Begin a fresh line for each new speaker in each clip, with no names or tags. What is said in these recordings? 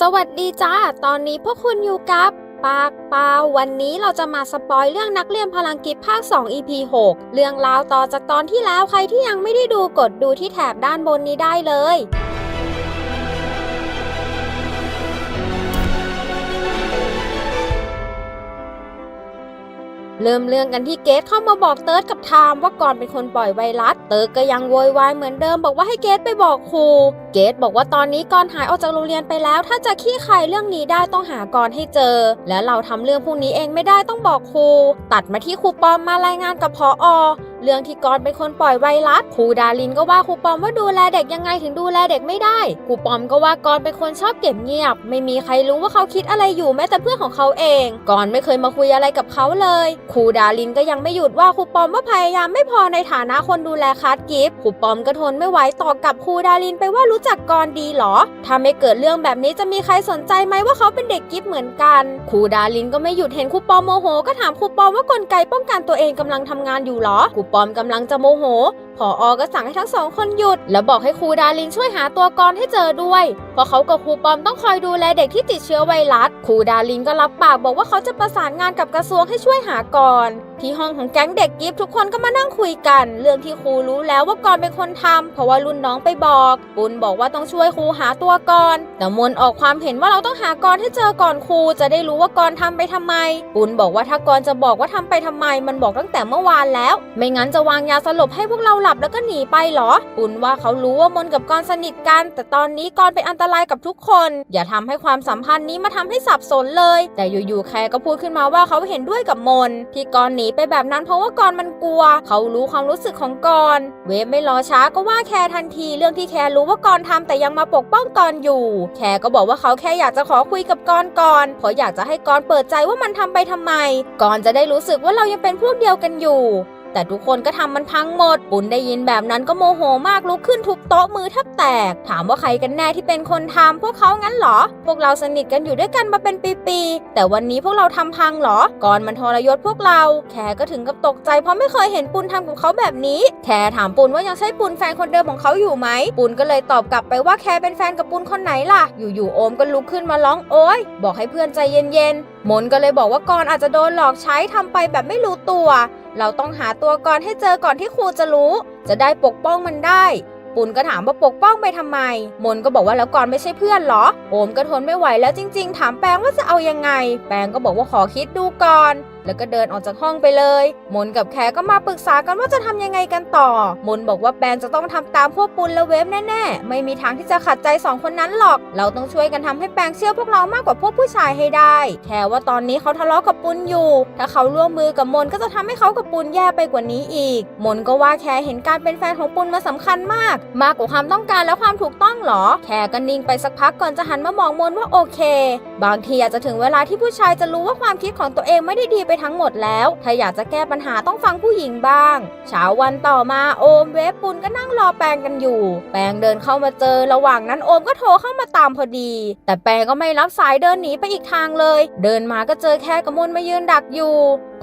สวัสดีจ้า ตอนนี้พวกคุณอยู่กับ ปากเปล่าวันนี้เราจะมาสปอยเรื่องนักเรียนพลังกิจภาค 2 EP 6 เรื่องราวต่อจากตอนที่แล้วใครที่ยังไม่ได้ดูกดดูที่แถบด้านบนนี้ได้เลย เริ่มเรื่องกันที่เกตเข้ามาบอกเติร์ดกับไทม์ว่าก่อนเป็นคนปล่อยไวรัส เติร์ดก็ยังโวยวายเหมือนเดิมบอกว่าให้เกตไปบอกครู เกตบอกว่าตอนนี้ก่อนหายออกจากโรงเรียนไปแล้ว ถ้าจะขี้ใครเรื่องนี้ได้ต้องหาก่อนให้เจอ และเราทำเรื่องพวกนี้เองไม่ได้ต้องบอกครู ตัดมาที่ครูปอมมารายงานกับพออ เรื่องที่กอนเป็นคนปล่อยไวรัสครูดารินก็ว่าครูปอมว่าดูแลเด็กยังไงถึงดูแลเด็กไม่ได้ครูปอมก็ว่ากอนเป็นคนชอบเก็บเงียบ ไม่มีใครรู้ว่าเขาคิดอะไรอยู่แม้แต่เพื่อนของเขาเองกอนไม่เคยมาคุยอะไรกับเขาเลยครูดารินก็ยังไม่หยุดว่าครูปอมว่าพยายามไม่พอในฐานะคนดูแลคัสกิฟครูปอมก็ทนไม่ไหวตอบกับครูดารินไปว่ารู้จักกอนดีเหรอถ้าไม่เกิดเรื่องแบบนี้จะมีใครสนใจไหมว่าเขาเป็นเด็กกิฟเหมือนกันครูดารินก็ไม่หยุดเห็นครูปอมโมโห ก็ถามครูปอมว่ากลไกป้องกันตัวเองกำลังทำงานอยู่หรอครูปอมกำลังจะโมโห ผออก็สั่งให้ทั้งสองคนหยุด แล้วบอกให้ครูดารินช่วยหาตัวกรให้เจอด้วย เพราะเขากับครูปอมต้องคอยดูแลเด็กที่ติดเชื้อไวรัส ครูดารินก็รับปากบอกว่าเขาจะประสานงานกับกระทรวงให้ช่วยหากรที่ห้องของแก๊งเด็กกิฟทุกคนก็มานั่งคุยกัน เรื่องที่ครูรู้แล้วว่ากรเป็นคนทำเพราะว่ารุ่นน้องไปบอกปุณบอกว่าต้องช่วยครูหาตัวกรแต่มนออกความเห็นว่าเราต้องหากรให้เจอก่อนครูจะได้รู้ว่ากรทำไปทำไมปุณบอกว่าถ้ากรจะบอกว่าทำไปทำไม มันบอกตั้งแต่เมื่อวานแล้ว ไม่งั้นจะวางยาสลบให้พวกเราหลับแล้วก็หนีไปเหรอ ปุณว่าเขารู้ว่ามนกับกรสนิทกัน แต่ตอนนี้กรเป็นอันตรายกับทุกคน อย่าทำให้ความสัมพันธ์นี้มาทำให้สับสนเลย แต่อยู่ๆแคร์ก็พูดขึ้นมาว่าเขาเห็นด้วยกับมน ที่กรหนีไปแบบนั้นเพราะว่ากรมันกลัว เขารู้ความรู้สึกของกร เวฟไม่รอช้าก็ว่าแคร์ทันที เรื่องที่แคร์รู้ว่ากรทำแต่ยังมาปกป้องกรอยู่ แคร์ก็บอกว่าเขาแค่อยากจะขอคุยกับกรก่อนเพราะอยากจะให้กรเปิดใจว่ามันทำไปทำไม กรจะได้รู้สึกว่าเรายังเป็นพวกเดียวกันอยู่ แต่ทุกคนก็ทำมันพังหมด ปุณได้ยินแบบนั้นก็โมโหมากลุกขึ้นทุบโต๊ะมือแทบแตก ถามว่าใครกันแน่ที่เป็นคนทำพวกเขางั้นเหรอ พวกเราสนิทกันอยู่ด้วยกันมาเป็นปีๆแต่วันนี้พวกเราทำพังเหรอ ก่อนมันทรยศพวกเราแคร์ก็ถึงกับตกใจเพราะไม่เคยเห็นปุณทำกับเขาแบบนี้แคร์ถามปุณว่ายังใช่ปุณแฟนคนเดิมของเขาอยู่ไหม ปุณก็เลยตอบกลับไปว่าแคร์เป็นแฟนกับปุณคนไหนล่ะ อยู่ๆโอมก็ลุกขึ้นมาร้องโอ๊ย บอกให้เพื่อนใจเย็นๆมนก็เลยบอกว่ากรอาจจะโดนหลอกใช้ทำไปแบบไม่รู้ตัว เราต้องหาตัวกรให้เจอก่อนที่ครูจะรู้ จะได้ปกป้องมันได้ ปุณก็ถามว่าปกป้องไปทำไม มนก็บอกว่าแล้วกรไม่ใช่เพื่อนเหรอ โอมก็ทนไม่ไหวแล้วจริง ๆ ถามแปงว่าจะเอายังไง แปงก็บอกว่าขอคิดดูก่อน แล้วก็เดินออกจากห้องไปเลย มนกับแคก็มาปรึกษากันว่าจะทำยังไงกันต่อ มนบอกว่าแปงจะต้องทำตามพวกปุณและเวฟแน่ๆ ไม่มีทางที่จะขัดใจสองคนนั้นหรอก เราต้องช่วยกันทำให้แปงเชื่อพวกเรามากกว่าพวกผู้ชายให้ได้ แค่ว่าตอนนี้เขาทะเลาะกับปุณอยู่ ถ้าเขาร่วมมือกับมนก็จะทำให้เขากับปุณแย่ไปกว่านี้อีก มนก็ว่าแคเห็นการเป็นแฟนของปุณมาสำคัญมาก มากกว่าความต้องการและความถูกต้องหรอ แคก็นิ่งไปสักพักก่อนจะหันมามองมนว่าโอเค บางทีอาจจะถึงเวลาที่ผู้ชายจะรู้ว่าความคิดของตัวเองไม่ได้ดีไปทั้งหมดแล้ว ถ้าอยากจะแก้ปัญหาต้องฟังผู้หญิงบ้าง เช้าวันต่อมาโอมเวฟปุนก็นั่งรอแปงกันอยู่ แปงเดินเข้ามาเจอระหว่างนั้นโอมก็โทรเข้ามาตามพอดี แต่แปงก็ไม่รับสายเดินหนีไปอีกทางเลย เดินมาก็เจอแค่กระมวลมายืนดักอยู่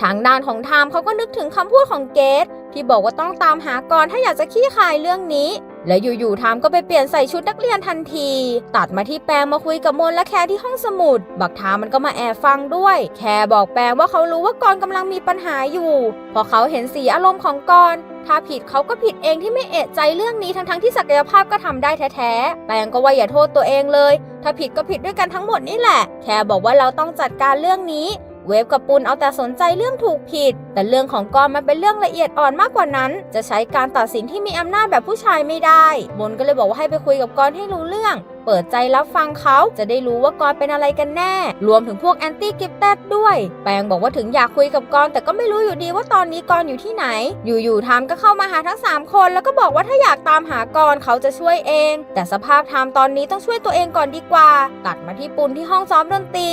ทางด้านของไทม์เขาก็นึกถึงคำพูดของเกตที่บอกว่าต้องตามหากรถ้าอยากจะขี้คายเรื่องนี้ และอยู่ๆไทม์ก็ไปเปลี่ยนใส่ชุดนักเรียนทันที ตัดมาที่แปงมาคุยกับมนและแคร์ที่ห้องสมุด บักทามมันก็มาแอบฟังด้วย แคร์บอกแปงว่าเขารู้ว่ากรกำลังมีปัญหาอยู่พราะเขาเห็นสีอารมณ์ของกรถ้าผิดเขาก็ผิดเองที่ไม่เอะใจเรื่องนี้ทั้งๆที่ศักยภาพก็ทำได้แท้ๆ แปงก็ว่าอย่าโทษตัวเองเลย ถ้าผิดก็ผิดด้วยกันทั้งหมดนี่แหละ แคร์บอกว่าเราต้องจัดการเรื่องนี้ เวฟกับปุนเอาแต่สนใจเรื่องถูกผิด แต่เรื่องของกรมันเป็นเรื่องละเอียดอ่อนมากกว่านั้น จะใช้การตัดสินที่มีอำนาจแบบผู้ชายไม่ได้มนก็เลยบอกว่าให้ไปคุยกับกรให้รู้เรื่อง เปิดใจรับฟังเขาจะได้รู้ว่ากรเป็นอะไรกันแน่ รวมถึงพวกแอนตี้กิฟเต็ดด้วย แปงบอกว่าถึงอยากคุยกับกรแต่ก็ไม่รู้อยู่ดีว่าตอนนี้กรอยู่ที่ไหน อยู่ๆทามก็เข้ามาหาทั้ง 3 คน แล้วก็บอกว่าถ้าอยากตามหากรเขาจะช่วยเอง แต่สภาพทามตอนนี้ต้องช่วยตัวเองก่อนดีกว่า ตัดมาที่ปุนที่ห้องซ้อมดนตรี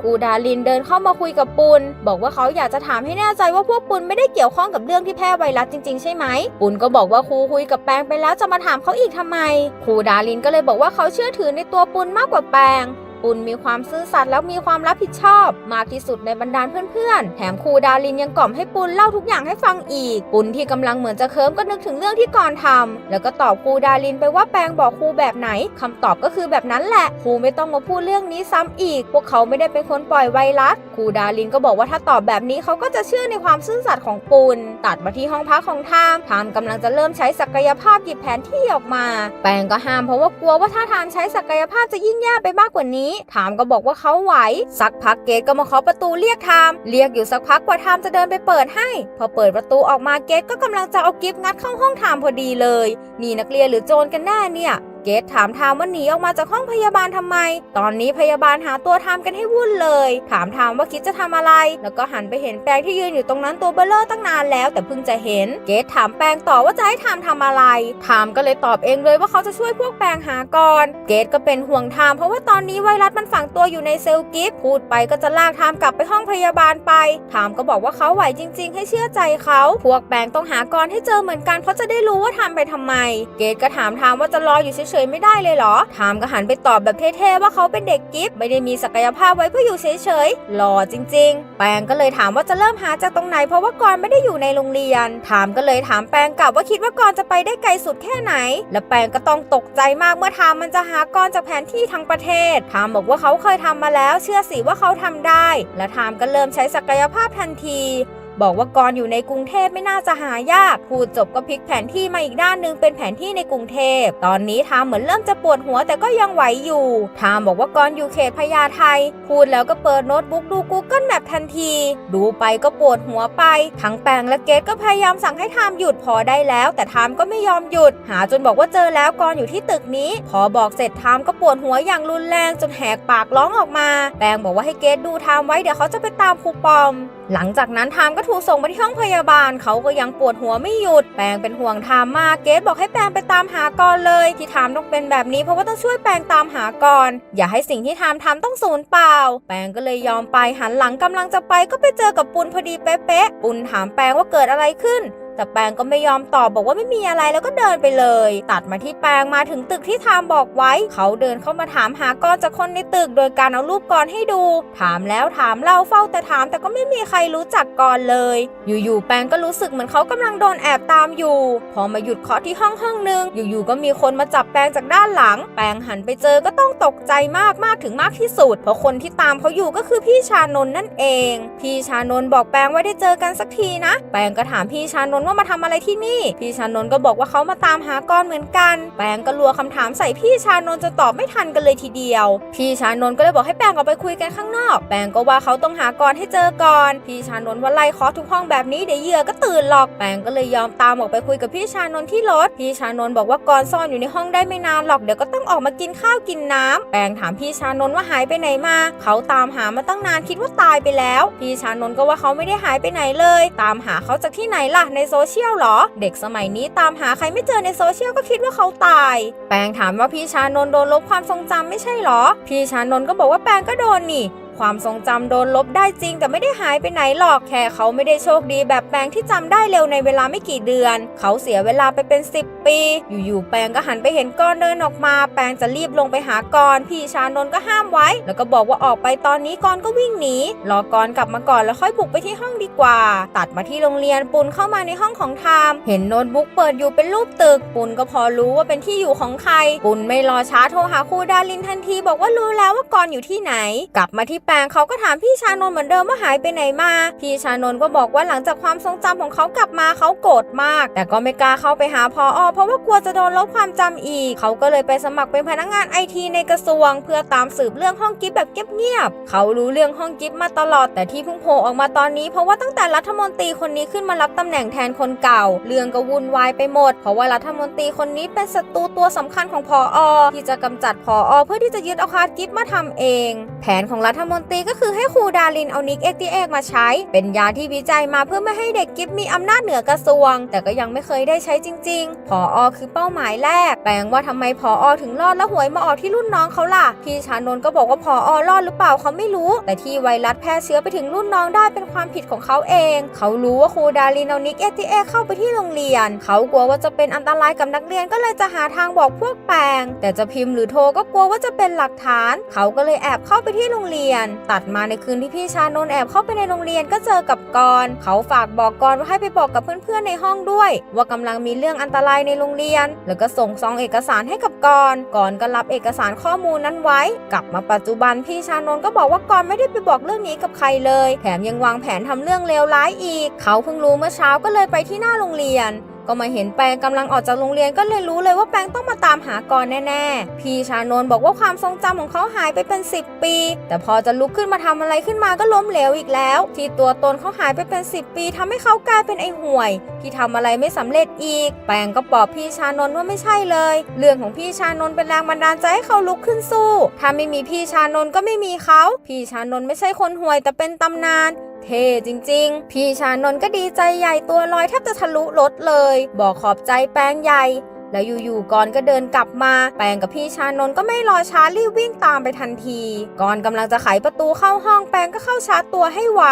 ครูดาลินเดินเข้ามาคุยกับปุนบอกว่าเขาอยากจะถามให้แน่ใจว่าพวกปุนไม่ได้เกี่ยวข้องกับเรื่องที่แพร่ไวรัสจริงๆ ใช่ไหมปุนก็บอกว่าครูคุยกับแปงไปแล้วจะมาถามเขาอีกทำไมครูดาลินก็เลยบอกว่าเขาเชื่อถือในตัวปุนมากกว่าแปง ปุณมีความซื่อสัตย์แล้วมีความรับผิดชอบ มากที่สุดในบรรดาเพื่อนๆ แถมครูดารินยังกล่อมให้ปุณเล่าทุกอย่างให้ฟังอีก ปุณที่กำลังเหมือนจะเคิมก็นึกถึงเรื่องที่ก่อนทำแล้วก็ตอบครูดารินไปว่าแปลงบอกครูแบบไหนคำตอบก็คือแบบนั้นแหละ ครูไม่ต้องมาพูดเรื่องนี้ซ้ำอีก พวกเขาไม่ได้เป็นคนปล่อยไวรัส ครูดารินก็บอกว่าถ้าตอบแบบนี้เขาก็จะเชื่อในความซื่อสัตย์ของปุณตัดมาที่ห้องพักของทาม ทามกำลังจะเริ่มใช้ศักยภาพหยิบแผนที่ออกมา แปลงก็ห้ามเพราะว่ากลัวว่าถ้าทามใช้ศักยภาพจะยิ่งแย่ไปมากกว่านี้ถามก็บอกว่าเขาไหว สักพักเกตก็มาเคาะประตูเรียกทาม เรียกอยู่สักพักกว่าทามจะเดินไปเปิดให้ พอเปิดประตูออกมาเกตก็กำลังจะเอากิฟต์งัดเข้าห้องทามพอดีเลย นี่นักเรียนหรือโจรกันแน่เนี่ย เกตถามทามว่าหนีออกมาจากห้องพยาบาลทำไม ตอนนี้พยาบาลหาตัวทามกันให้วุ่นเลย ถามทามว่าคิดจะทำอะไร แล้วก็หันไปเห็นแปงที่ยืนอยู่ตรงนั้นตัวเบลเลอร์ตั้งนานแล้ว แต่เพิ่งจะเห็น เกตถามแปงต่อว่าจะให้ทามทำอะไร ทามก็เลยตอบเองเลยว่าเขาจะช่วยพวกแปงหาก่อนเกตก็เป็นห่วงทามเพราะว่าตอนนี้ไวรัสมันฝังตัวอยู่ในเซลล์กิฟต์พูดไปก็จะลากทามกลับไปห้องพยาบาลไป ทามก็บอกว่าเขาไหวจริง ๆ ให้เชื่อใจเขา พวกแปงต้องหากรให้เจอเหมือนกันเพราะจะได้รู้ว่าทำไปทำไม เกตก็ถามทามว่าจะรออยู่เฉเฉยๆไม่ได้เลยเหรอทามก็หันไปตอบแบบเท่ๆว่าเขาเป็นเด็กกิฟต์ไม่ได้มีศักยภาพไว้เพื่ออยู่เฉยๆหล่อจริง ๆ แปงก็เลยถามว่าจะเริ่มหาจากตรงไหน เพราะว่ากรไม่ได้อยู่ในโรงเรียน ถามก็เลยถามแปงกลับว่าคิดว่ากรจะไปได้ไกลสุดแค่ไหน และแปงก็ต้องตกใจมากเมื่อทามมันจะหากรจากแผนที่ทั้งประเทศทามบอกว่าเขาเคยทำมาแล้ว เชื่อสิว่าเขาทำได้ และทามก็เริ่มใช้ศักยภาพทันที บอกว่ากรอยู่ในกรุงเทพไม่น่าจะหายาก พูดจบก็พลิกแผนที่มาอีกด้านหนึงเป็นแผนที่ในกรุงเทพ ตอนนี้ทามเหมือนเริ่มจะปวดหัวแต่ก็ยังไหวอยู่ ทามบอกว่ากรอยู่เขตพญาไทพูดแล้วก็เปิดโน้ตบุ๊กดู Google Map ทันที ดูไปก็ปวดหัวไป ทั้งแปงและเกตก็พยายามสั่งให้ทามหยุดพอได้แล้ว แต่ทามก็ไม่ยอมหยุด หาจนบอกว่าเจอแล้วกรอยู่ที่ตึกนี้ พอบอกเสร็จทามก็ปวดหัวอย่างรุนแรงจนแหกปากร้องออกมา แปงบอกว่าให้เกตดูทามไว้เดี๋ยวเขาจะไปตามครูปอม หลังจากนั้นทามก็ถูกส่งไปที่ห้องพยาบาล เขาก็ยังปวดหัวไม่หยุด แปงเป็นห่วงทามมาก เกดบอกให้แปงไปตามหาก่อนเลย ที่ทามต้องเป็นแบบนี้เพราะว่าต้องช่วยแปงตามหาก่อน อย่าให้สิ่งที่ทามทำต้องสูญเปล่า แปงก็เลยยอมไปหันหลังกำลังจะไปก็ไปเจอกับปุนพอดีเป๊ะๆปุนถามแปงว่าเกิดอะไรขึ้น แต่แปงก็ไม่ยอมตอบบอกว่าไม่มีอะไรแล้วก็เดินไปเลย ตัดมาที่แปงมาถึงตึกที่ทามบอกไว้ เขาเดินเข้ามาถามหากอรจากคนในตึก โดยการเอารูปกอรให้ดู ถามแล้วถามเล่าเฝ้าแต่ถาม แต่ก็ไม่มีใครรู้จักกอรเลย อยู่ๆแปงก็รู้สึกเหมือนเขากำลังโดนแอบตามอยู่ พอมาหยุดเคาะที่ห้องห้องหนึง อยู่ๆก็มีคนมาจับแปงจากด้านหลัง แปงหันไปเจอก็ต้องตกใจมากมากถึงมากที่สุด เพราะคนที่ตามเขาอยู่ก็คือพี่ชานนนั่นเอง พี่ชานนบอกแปงว่าได้เจอกันสักทีนะ แปงก็ถามพี่ชานนว่ามาทำอะไรที่นี่ พี่ชานนท์ก็บอกว่าเขามาตามหากอรเหมือนกัน แปงก็รัวคำถามใส่พี่ชานนท์จนตอบไม่ทันกันเลยทีเดียว พี่ชานนท์ก็เลยบอกให้แปงออกไปคุยกันข้างนอก แปงก็ว่าเขาต้องหากอรให้เจอก่อน พี่ชานนท์ว่าไล่เคาะทุกห้องแบบนี้เดี๋ยวเหยื่อก็ตื่นหรอก แปงก็เลยยอมตามออกไปคุยกับพี่ชานนท์ที่รถ พี่ชานนท์บอกว่ากอรซ่อนอยู่ในห้องได้ไม่นานหรอก เดี๋ยวก็ต้องออกมากินข้าวกินน้ำแปงถามพี่ชานนท์ว่าหายไปไหนมา เขาตามหามาตั้งนานคิดว่าตายไปแล้ว พี่ชานนท์ก็ว่าเขาไม่ได้หายไปไหนเลย ตามหาเขาจากที่ไหนล่ะในโซเชียลเหรอ เด็กสมัยนี้ตามหาใครไม่เจอในโซเชียลก็คิดว่าเขาตาย แปงถามว่าพี่ชานนโดนลบความทรงจำไม่ใช่เหรอ พี่ชานนก็บอกว่าแปงก็โดนนี่ ความทรงจำโดนลบได้จริง แต่ไม่ได้หายไปไหนหรอกแค่เขาไม่ได้โชคดีแบบแปงที่จำได้เร็วในเวลาไม่กี่เดือน เขาเสียเวลาไปเป็น 10 ปี อยู่ๆแปงก็หันไปเห็นก้อนเดินออกมา แปงจะรีบลงไปหากรพี่ชานนท์ก็ห้ามไว้ แล้วก็บอกว่าออกไปตอนนี้กรก็วิ่งหนีรอกรกลับมาก่อนแล้วค่อยบุกไปที่ห้องดีกว่า ตัดมาที่โรงเรียนปุนเข้ามาในห้องของไทามเห็นโน้ตบุ๊กเปิดอยู่เป็นรูปตึก ปุนก็พอรู้ว่าเป็นที่อยู่ของใคร ปุนไม่รอช้าโทรหาครูดารินทันที บอกว่ารู้แล้วว่ากรอยู่ที่ไหน กลับมาที่แปงเขาก็ถามพี่ชานนท์เหมือนเดิมว่าหายไปไหนมา พี่ชานนท์ก็บอกว่าหลังจากความทรงจำของเขากลับมาเขาโกรธมาก แต่ก็ไม่กล้าเข้าไปหาพออเพราะว่ากลัวจะโดนลบความจำอีก เขาก็เลยไปสมัครเป็นพนักงานไอทีในกระทรวง เพื่อตามสืบเรื่องห้องกิฟต์แบบเงียบๆเขารู้เรื่องห้องกิฟต์มาตลอดแต่ที่เพิ่งโผล่ออกมาตอนนี้ เพราะว่าตั้งแต่รัฐมนตรีคนนี้ขึ้นมารับตำแหน่งแทนคนเก่า เรื่องก็วุ่นวายไปหมด เพราะว่ารัฐมนตรีคนนี้เป็นศัตรูตัวสำคัญของพออที่จะกำจัดพออเพื่อที่จะยึดเอาคาร์ดกิฟต์มาทำเอง แผนของรัฐมนนตรีก็คือให้ครูดารินเอานิกเอ็กตีเอกมาใช้ เป็นยาที่วิจัยมาเพื่อไม่ให้เด็กกิฟมีอำนาจเหนือกระทรวง แต่ก็ยังไม่เคยได้ใช้จริงๆ พออคือเป้าหมายแรก แปลงว่าทำไมพออถึงรอดแล้วหวยมาออกที่รุ่นน้องเขาล่ะ พี่ชานนท์ก็บอกว่าพออรอดหรือเปล่าเขาไม่รู้ แต่ที่ไวรัสแพร่เชื้อไปถึงรุ่นน้องได้เป็นความผิดของเขาเอง เขารู้ว่าครูดารินเอานิกเอ็กตีเอกเข้าไปที่โรงเรียน เขากลัวว่าจะเป็นอันตรายกับนักเรียนก็เลยจะหาทางบอกพวกแปลง แต่จะพิมพ์หรือโทรก็กลัวว่าจะเป็นหลักฐาน เขาก็เลยแอบเข้าไปที่โรงเรียนตัดมาในคืนที่พี่ชานนท์แอบเข้าไปในโรงเรียนก็เจอกับกรเขาฝากบอกกรว่าให้ไปบอกกับเพื่อนๆในห้องด้วย ว่ากำลังมีเรื่องอันตรายในโรงเรียน แล้วก็ส่งซองเอกสารให้กับกรกรก็รับเอกสารข้อมูลนั้นไว้ กลับมาปัจจุบันพี่ชานนท์ก็บอกว่ากรไม่ได้ไปบอกเรื่องนี้กับใครเลย แถมยังวางแผนทำเรื่องเลวร้ายอีก เขาเพิ่งรู้เมื่อเช้าก็เลยไปที่หน้าโรงเรียน ก็มาเห็นแปงกำลังออกจากโรงเรียนก็เลยรู้เลยว่าแปงต้องมาตามหากรแน่ๆ พี่ชานนท์บอกว่าความทรงจำของเขาหายไปเป็น 10 ปี แต่พอจะลุกขึ้นมาทำอะไรขึ้นมาก็ล้มเหลวอีกแล้ว ที่ตัวตนเขาหายไปเป็น 10 ปีทำให้เขากลายเป็นไอ้ห่วย ที่ทำอะไรไม่สำเร็จอีก แปงก็ปลอบพี่ชานนท์ว่าไม่ใช่เลย เรื่องของพี่ชานนท์เป็นแรงบันดาลใจให้เขาลุกขึ้นสู้ ถ้าไม่มีพี่ชานนท์ก็ไม่มีเขา พี่ชานนท์ไม่ใช่คนห่วยแต่เป็นตำนาน เท่จริง ๆ พี่ชานนท์ก็ดีใจใหญ่ตัวลอยแทบจะทะลุรถเลย บอกขอบใจแป้งใหญ่ แล้วอยู่ๆกอนก็เดินกลับมา แปงกับพี่ชานนท์ก็ไม่รอช้ารีบวิ่งตามไปทันที กอนกำลังจะไขประตูเข้าห้องแปงก็เข้าชาร์จตัวให้ไว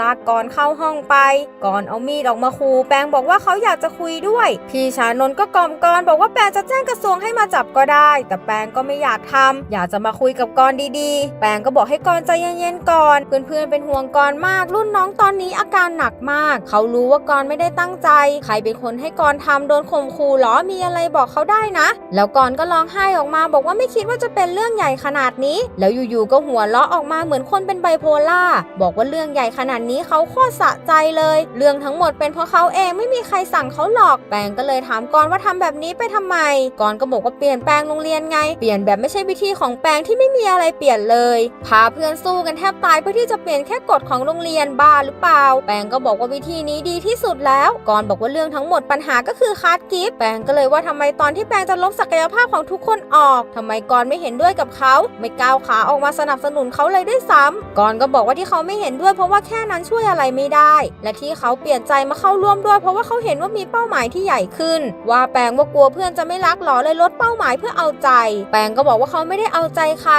ลากกอนเข้าห้องไป ก่อนเอามีดออกมาคูแปงบอกว่าเขาอยากจะคุยด้วย พี่ชานนท์ก็กล่อมกอนบอกว่าแปงจะแจ้งกระทรวงให้มาจับก็ได้ แต่แปงก็ไม่อยากทำอยากจะมาคุยกับกอนดีๆ แปงก็บอกให้กอนใจเย็นๆก่อน เพื่อนๆเป็นห่วงกอนมาก รุ่นน้องตอนนี้อาการหนักมาก เขารู้ว่ากอนไม่ได้ตั้งใจ ใครเป็นคนให้กอนทำโดนข่มขู่หรอมีอะไรบอกเขาได้นะ แล้วกอนก็ร้องไห้ออกมาบอกว่าไม่คิดว่าจะเป็นเรื่องใหญ่ขนาดนี้ แล้วอยู่ๆก็หัวเราะออกมาเหมือนคนเป็นไบโพล่าบอกว่าเรื่องใหญ่ขนาดนี้เขาโคตรสะใจเลย เรื่องทั้งหมดเป็นเพราะเขาเองไม่มีใครสั่งเขาหรอกแปงก็เลยถามกอนว่าทำแบบนี้ไปทำไมกอนก็บอกว่าเปลี่ยนแปลงโรงเรียนไง เปลี่ยนแบบไม่ใช่วิธีของแปงที่ไม่มีอะไรเปลี่ยนเลย พาเพื่อนสู้กันแทบตายเพื่อที่จะเปลี่ยนแค่กฎของโรงเรียนบ้าหรือเปล่า แปงก็บอกว่าวิธีนี้ดีที่สุดแล้วกอนบอกว่าเรื่องทั้งหมดปัญหาก็คือคาร์ดกิฟต์แปงก็เลยว่าทำไมตอนที่แปงจะลบศักยภาพของทุกคนออกทำไมกอนไม่เห็นด้วยกับเขา ไม่ก้าวขาออกมาสนับสนุนเขาเลยด้วยซ้ำกอนก็บอกว่าที่เขาไม่เห็นด้วยเพราะว่าแค่นั้นช่วยอะไรไม่ได้ และที่เขาเปลี่ยนใจมาเข้าร่วมด้วย เพราะว่าเขาเห็นว่ามีเป้าหมายที่ใหญ่ขึ้น ว่าแปงว่ากลัวเพื่อนจะไม่รักหรอเลยลดเป้าหมายเพื่อเอาใจ แปงก็บอกว่าเขาไม่ได้เอาใจใคร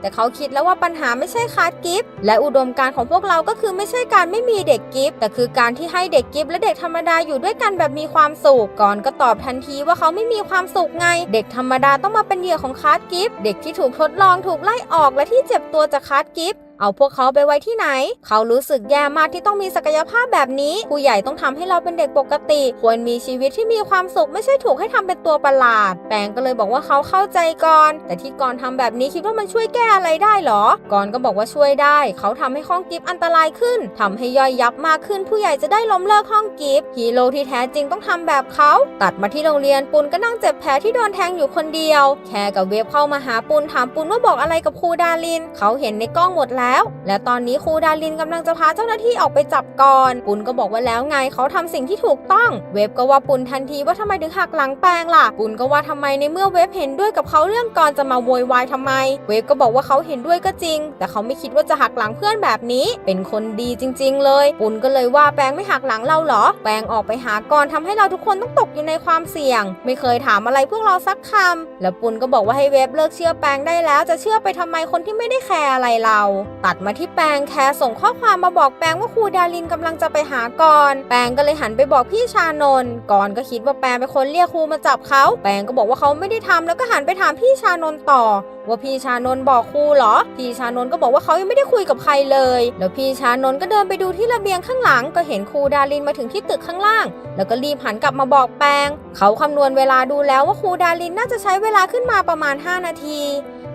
แต่เขาคิดแล้วว่าปัญหาไม่ใช่คาร์ดกิฟต์และอุดมการณ์ของพวกเราก็คือไม่ใช่การไม่มีเด็กกิฟต์แต่คือการที่ให้เด็กกิฟต์และเด็กธรรมดาอยู่ด้วยกันแบบมีความสุขก่อนก็ตอบทันทีว่าเขาไม่มีความสุขไง เด็กธรรมดาต้องมาเป็นเหยื่อของคาร์ดกิฟต์เด็กที่ถูกทดลองถูกไล่ออกและที่เจ็บตัวจากคาร์ดกิฟต์ เอาพวกเขาไปไว้ที่ไหน เขารู้สึกแย่มากที่ต้องมีศักยภาพแบบนี้ ผู้ใหญ่ต้องทำให้เราเป็นเด็กปกติ ควรมีชีวิตที่มีความสุขไม่ใช่ถูกให้ทำเป็นตัวประหลาด แปงก็เลยบอกว่าเขาเข้าใจก่อน แต่ที่ก่อนทำแบบนี้คิดว่ามันช่วยแก้อะไรได้หรอ ก่อนก็บอกว่าช่วยได้ เขาทำให้ห้องกิฟอันตรายขึ้นทำให้ย่อยยับมากขึ้น ผู้ใหญ่จะได้ล้มเลิกห้องกิฟฮีโร่ที่แท้จริงต้องทำแบบเขาตัดมาที่โรงเรียนปุนก็นั่งเจ็บแผลที่โดนแทงอยู่คนเดียว แคร์กับเวฟเข้ามาหาปุนถามปุนว่าบอกอะไรกับครูดาริน เขาเห็นในกล้องหมดแล้วและตอนนี้ครูดารินกำลังจะพาเจ้าหน้าที่ออกไปจับก่อน ปุนก็บอกว่าแล้วไงเขาทำสิ่งที่ถูกต้อง เวฟก็ว่าปุนทันทีว่าทำไมถึงหักหลังแปลงล่ะ ปุนก็ว่าทำไมในเมื่อเวฟเห็นด้วยกับเขาเรื่องก่อนจะมาโวยวายทำไม เวฟก็บอกว่าเขาเห็นด้วยก็จริง แต่เขาไม่คิดว่าจะหักหลังเพื่อนแบบนี้ เป็นคนดีจริง ๆ เลย ปุนก็เลยว่าแปลงไม่หักหลังเราเหรอ แปลงออกไปหาก่อนทำให้เราทุกคนต้องตกอยู่ในความเสี่ยง ไม่เคยถามอะไรพวกเราสักคำแล้วปุนก็บอกว่าให้เวฟเลิกเชื่อแปลงได้แล้วจะเชื่อไปทำไมคนที่ไม่ได้แคร์อะไรเราตัดมาที่แปงแคร์ส่งข้อความมาบอกแปงว่าครูดารินกำลังจะไปหาก่อน แปงก็เลยหันไปบอกพี่ชานนท์ก่อนก็คิดว่าแปงเป็นคนเรียกครูมาจับเขา แปงก็บอกว่าเขาไม่ได้ทำแล้วก็หันไปถามพี่ชานนท์ต่อ ว่าพี่ชานนท์บอกครูเหรอ พี่ชานนท์ก็บอกว่าเขายังไม่ได้คุยกับใครเลย แล้วพี่ชานนท์ก็เดินไปดูที่ระเบียงข้างหลัง ก็เห็นครูดารินมาถึงที่ตึกข้างล่าง แล้วก็รีบหันกลับมาบอกแปงเขาคำนวณเวลาดูแล้วว่าครูดารินน่าจะใช้เวลาขึ้นมาประมาณ 5 นาที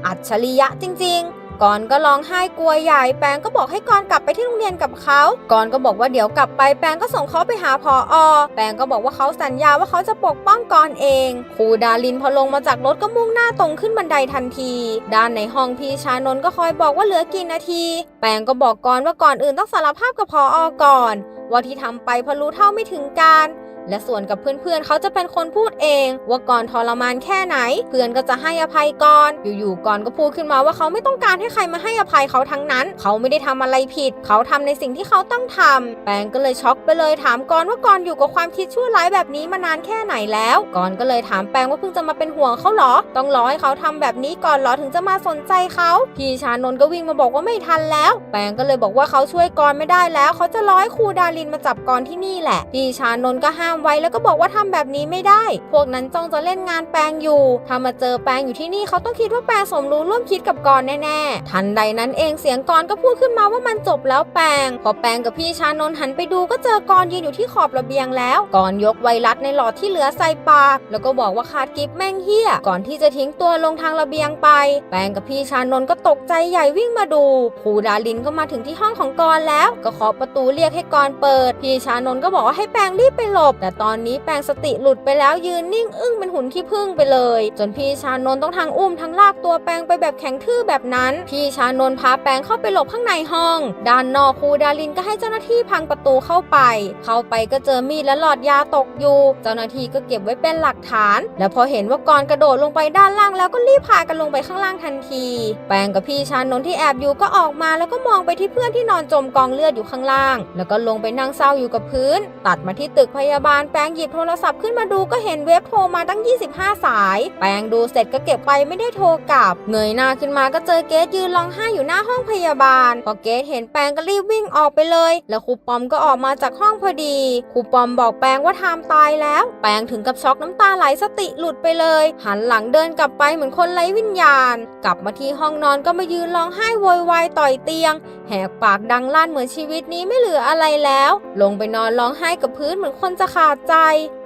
อัจฉริยะจริง ๆ กอนก็ร้องไห้กลัวใหญ่แปงก็บอกให้กอนกลับไปที่โรงเรียนกับเขากอนก็บอกว่าเดี๋ยวกลับไปแปงก็ส่งเขาไปหาพออแปงก็บอกว่าเขาสัญญาว่าเขาจะปกป้องกอนเองครูดารินพอลงมาจากรถก็มุ่งหน้าตรงขึ้นบันไดทันที ด้านในห้องพี่ชานนท์ก็คอยบอกว่าเหลือกี่นาที แปงก็บอกกอนว่าก่อนอื่นต้องสารภาพกับพออก่อน ว่าที่ทำไปเพราะรู้เท่าไม่ถึงการ และส่วนกับเพื่อนๆ เขาจะเป็นคนพูดเอง ว่าก่อนทรมานแค่ไหน เพื่อนก็จะให้อภัยก่อน อยู่ๆก่อนก็พูดขึ้นมาว่าเขาไม่ต้องการให้ใครมาให้อภัยเขาทั้งนั้น เขาไม่ได้ทำอะไรผิด เขาทำในสิ่งที่เขาต้องทำแปงก็เลยช็อกไปเลยถามก่อนว่าก่อนอยู่กับความคิดชั่วร้ายแบบนี้มานานแค่ไหนแล้วก่อนก็เลยถามแปงว่าเพิ่งจะมาเป็นห่วงเขาเหรอ ต้องรอให้เขาทำแบบนี้ก่อนเหรอถึงจะมาสนใจเขาพี่ชานนท์ก็วิ่งมาบอกว่าไม่ทันแล้ว แปงก็เลยบอกว่าเขาช่วยกรไม่ได้แล้ว เขาจะร้อให้ครูดารินมาจับกรที่นี่แหละพี่ชานนท์ก็ห้ามไว้แล้วก็บอกว่าทำแบบนี้ไม่ได้ พวกนั้นจ้องจะเล่นงานแปงอยู่ ถ้ามาเจอแปงอยู่ที่นี่เขาต้องคิดว่าแปงสมรู้ร่วมคิดกับกรแน่ๆ ทันใดนั้นเองเสียงกรก็พูดขึ้นมาว่ามันจบแล้วแปง พอแปงกับพี่ชานนหันไปดูก็เจอกรยืนอยู่ที่ขอบระเบียงแล้วกรยกไวรัสในหลอดที่เหลือใส่ปาก แล้วก็บอกว่าขาดกิฟแม่งเฮียก่อนที่จะทิ้งตัวลงทางระเบียงไป แปงกับพี่ชานนก็ตกใจใหญ่วิ่งมาดูครูดารินก็มาถึงที่ห้องของกรแล้ว ก็เคาะประตูเรียกให้กรเปิด พี่ชานนก็บอกว่าให้แปงรีบไปหลบแต่ตอนนี้แปงสติหลุดไปแล้วยืนนิ่งอึ้งเป็นหุ่นขี้ผึ้งไปเลย จนพี่ชานนท์ต้องทั้งอุ้มทั้งลากตัวแปงไปแบบแข็งทื่อแบบนั้น พี่ชานนท์พาแปงเข้าไปหลบข้างในห้อง ด้านนอกครูดารินก็ให้เจ้าหน้าที่พังประตูเข้าไป เข้าไปก็เจอมีดและหลอดยาตกอยู่ เจ้าหน้าที่ก็เก็บไว้เป็นหลักฐาน แล้วพอเห็นว่ากรกระโดดลงไปด้านล่างแล้วก็รีบพากันลงไปข้างล่างทันที แปงกับพี่ชานนท์ที่แอบอยู่ก็ออกมาแล้วก็มองไปที่เพื่อนที่นอนจมกองเลือดอยู่ข้างล่าง แล้วก็ลงไปนั่งเศร้าอยู่กับพื้น ตัดมาที่ตึกพยาบาลแปงหยิบโทรศัพท์ขึ้นมาดูก็เห็นเว็บโทรมาตั้ง 25 สาย แปงดูเสร็จก็เก็บไปไม่ได้โทรกลับ เงยหน้าขึ้นมาก็เจอเกสยืนร้องไห้อยู่หน้าห้องพยาบาล พอเกสเห็นแปงก็รีบวิ่งออกไปเลย แล้วครูปอมก็ออกมาจากห้องพอดี ครูปอมบอกแปงว่าไทม์ตายแล้ว แปงถึงกับช็อกน้ำตาไหลสติหลุดไปเลย หันหลังเดินกลับไปเหมือนคนไร้วิญญาณ กลับมาที่ห้องนอนก็มายืนร้องไห้โวยวายต่อยเตียง แหกปากดังลั่นเหมือนชีวิตนี้ไม่เหลืออะไรแล้ว ลงไปนอนร้องไห้กับพื้นเหมือนคนจะขาดใจ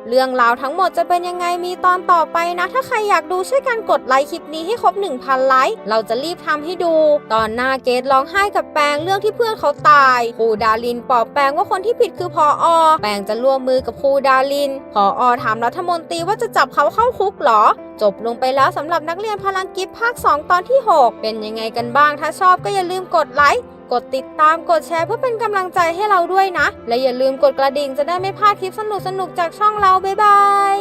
เรื่องราวทั้งหมดจะเป็นยังไงมีตอนต่อไปนะ ถ้าใครอยากดูช่วยกันกดไลค์คลิปนี้ให้ครบ 1,000 ไลค์ เราจะรีบทำให้ดู ตอนหน้าเกดร้องไห้กับแปงเรื่องที่เพื่อนเขาตายครูดารินปอบแปงว่าคนที่ผิดคือพออแปงจะร่วมมือกับครูดารินพออถามรัฐมนตรีว่าจะจับเขาเข้าคุกหรอ จบลงไปแล้วสำหรับนักเรียนพลังกิฟภาค 2 ตอนที่ 6 เป็นยังไงกันบ้างถ้าชอบก็อย่าลืมกดไลค์ กดติดตามกดแชร์เพื่อเป็นกำลังใจให้เราด้วยนะ และอย่าลืมกดกระดิ่งจะได้ไม่พลาดคลิปสนุกๆจากช่องเราบ๊ายบาย